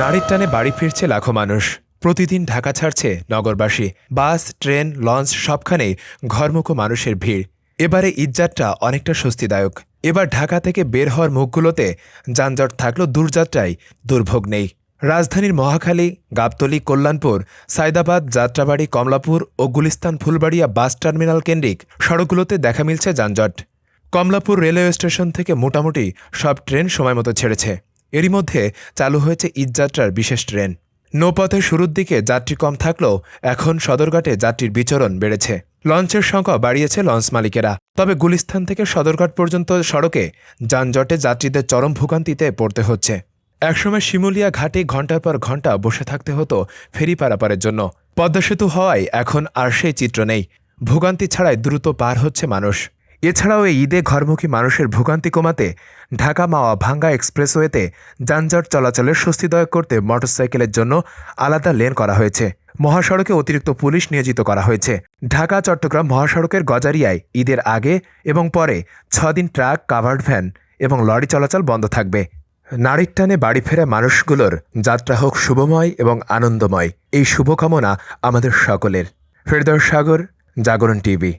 নারীর টানে বাড়ি ফিরছে লাখো মানুষ। প্রতিদিন ঢাকা ছাড়ছে নগরবাসী। বাস, ট্রেন, লঞ্চ সবখানেই ঘরমুখো মানুষের ভিড়। এবারে ঈদযাত্রা অনেকটা স্বস্তিদায়ক। এবার ঢাকা থেকে বের হওয়ার মুখগুলোতে যানজট থাকলেও দূরযাত্রায় দুর্ভোগ নেই। রাজধানীর মহাখালী, গাবতলী, কল্যাণপুর, সায়দাবাদ, যাত্রাবাড়ি, কমলাপুর ও গুলিস্তান ফুলবাড়িয়া বাস টার্মিনাল কেন্দ্রিক সড়কগুলোতে দেখা মিলছে যানজট। কমলাপুর রেলওয়ে স্টেশন থেকে মোটামুটি সব ট্রেন সময়মতো ছেড়েছে। এরই মধ্যে চালু হয়েছে ঈদযাত্রার বিশেষ ট্রেন। নৌপথের শুরুর দিকে যাত্রী কম থাকলেও এখন সদরঘাটে যাত্রীর বিচরণ বেড়েছে। লঞ্চের সংখ্যা বাড়িয়েছে লঞ্চ মালিকেরা। তবে গুলিস্তান থেকে সদরঘাট পর্যন্ত সড়কে যানজটে যাত্রীদের চরম ভোগান্তিতে পড়তে হচ্ছে। একসময় শিমুলিয়া ঘাটে ঘণ্টার পর ঘণ্টা বসে থাকতে হতো ফেরি পারাপারের জন্য। পদ্মা সেতু হওয়ায় এখন আর সেই চিত্র নেই। ভোগান্তি ছাড়াই দ্রুত পার হচ্ছে মানুষ। এছাড়াও এই ঈদে ঘরমুখী মানুষের ভোগান্তি কমাতে ঢাকা মাওয়া ভাঙ্গা এক্সপ্রেসওয়েতে যানজট চলাচলের স্বস্তিদায়ক করতে মোটরসাইকেলের জন্য আলাদা লেন করা হয়েছে। মহাসড়কে অতিরিক্ত পুলিশ নিয়োজিত করা হয়েছে। ঢাকা, চট্টগ্রাম মহাসড়কের গজারিয়ায় ঈদের আগে এবং পরে ছদিন ট্রাক, কাভার্ড ভ্যান এবং লরি চলাচল বন্ধ থাকবে। নারীর টানে বাড়ি ফেরা মানুষগুলোর যাত্রা হোক শুভময় এবং আনন্দময়। এই শুভকামনা আমাদের সকলের। ফেরদর সাগর, জাগরণ টিভি।